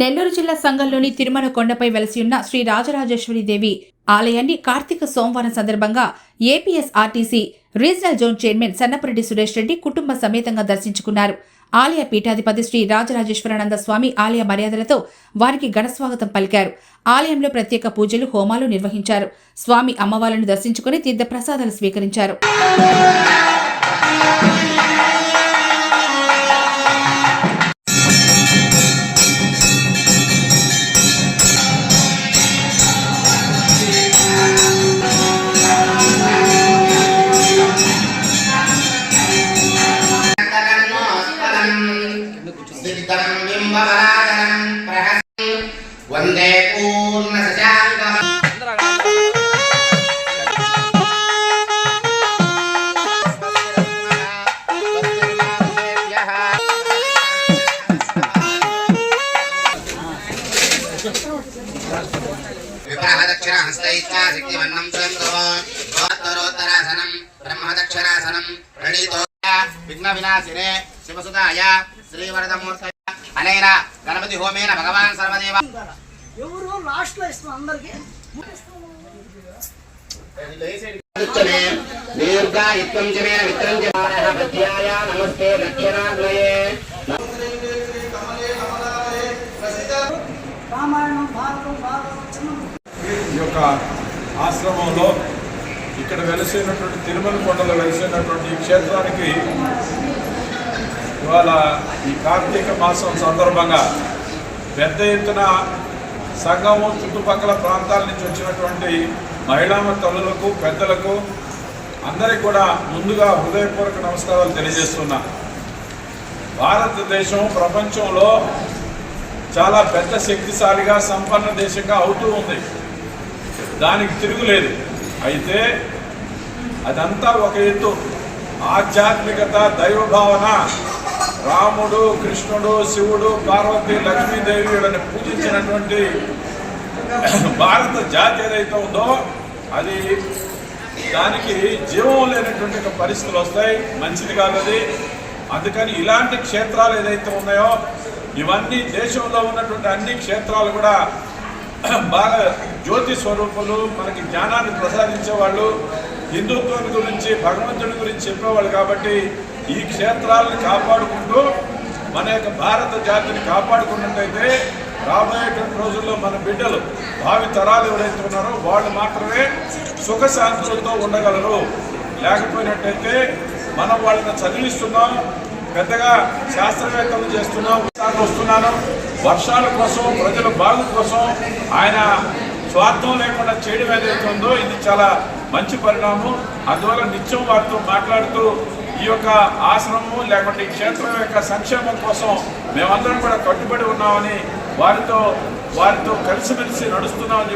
నెల్లూరు జిల్లా సంఘంలోని తిరుమల కొండపై వెలసి ఉన్న శ్రీ రాజరాజేశ్వరి దేవి ఆలయాన్ని కార్తీక సోమవారం సందర్భంగా APS RTC regional zone chairman Sannapareddy Suresh Reddy కుటుంబ సమేతంగా దర్శించుకున్నారు. ఆలయ పీఠాధిపతి శ్రీ రాజరాజేశ్వరానంద స్వామి ఆలయ మర్యాదలతో వారికి ఘనస్వాగతం పలికారు. ఆలయంలో ప్రత్యేక పూజలు హోమాలు నిర్వహించారు. స్వామి అమ్మవార్లను దర్శించుకుని తీర్థప్రసాదాలు స్వీకరించారు. इदम् बिम्बवरादनम् प्रहसन् वंदे पूर्णसचाङ्गम् हस्तैस्ता शक्तिमन्नं स्वयं ब्रह्मदक्षरासनं श्रीवरदमूर्त అనేన గణపతి హోమేన భగవాన్ సర్వదేవ ఎవరు లాస్ట్లో ఇస్తాం అందరికి. దీర్ఘాయుత్వం జమేన మిత్రం జమానః పద్యాయ నమస్తే దక్షిణాగ్నయే రామాయణం భారతం భాగవతం. ఈ యొక్క ఆశ్రమంలో ఇక్కడ వెలిసినటువంటి తిరుమల కొండలో వెలిసినటువంటి ఈ క్షేత్రానికి ఇవాళ ఈ కార్తీక మాసం సందర్భంగా పెద్ద ఎత్తున సంఘము చుట్టుపక్కల ప్రాంతాల నుంచి వచ్చినటువంటి మహిళా తల్లులకు పెద్దలకు అందరికీ కూడా ముందుగా హృదయపూర్వక నమస్కారాలు తెలియజేస్తున్నా. భారతదేశం ప్రపంచంలో చాలా పెద్ద శక్తిశాలిగా సంపన్న దేశంగా అవుతూ ఉంది. దానికి తిరుగులేదు. అయితే అదంతా ఒక ఎత్తు. ఆధ్యాత్మికత దైవ భావన రాముడు కృష్ణుడు శివుడు పార్వతి లక్ష్మీదేవి వీళ్ళని పూజించినటువంటి భారత జాతి ఏదైతే ఉందో అది దానికి జీవం లేనటువంటి ఒక పరిస్థితులు వస్తాయి. మంచిది కాదు అది. అందుకని ఇలాంటి క్షేత్రాలు ఏదైతే ఉన్నాయో ఇవన్నీ దేశంలో ఉన్నటువంటి అన్ని క్షేత్రాలు కూడా బాగా జ్యోతి స్వరూపులు మనకి జ్ఞానాన్ని ప్రసాదించే వాళ్ళు హిందుత్వం గురించి భగవంతుడి గురించి చెప్పేవాళ్ళు కాబట్టి ఈ క్షేత్రాలను కాపాడుకుంటూ మన యొక్క భారత జాతిని కాపాడుకున్నట్టయితే రాబోయేటువంటి రోజుల్లో మన బిడ్డలు భావి తరాలు ఎవరైతే ఉన్నారో వాళ్ళు మాత్రమే సుఖశాంతులతో ఉండగలరు. లేకపోయినట్టయితే మనం వాళ్ళని చదివిస్తున్నాం పెద్దగా శాస్త్రవేత్తలు చేస్తున్నాం వస్తున్నాను. వర్షాల కోసం ప్రజల బాగు కోసం ఆయన స్వార్థం లేకుండా చేయడం ఏదైతే ఉందో ఇది చాలా మంచి పరిణామం. అందువల్ల నిత్యం వారితో మాట్లాడుతూ ఈ యొక్క ఆశ్రమము లేకుంటే ఈ క్షేత్రం యొక్క సంక్షేమం కోసం మేమందరం కూడా కట్టుబడి ఉన్నామని వారితో వారితో కలిసిమెలిసి నడుస్తున్నామని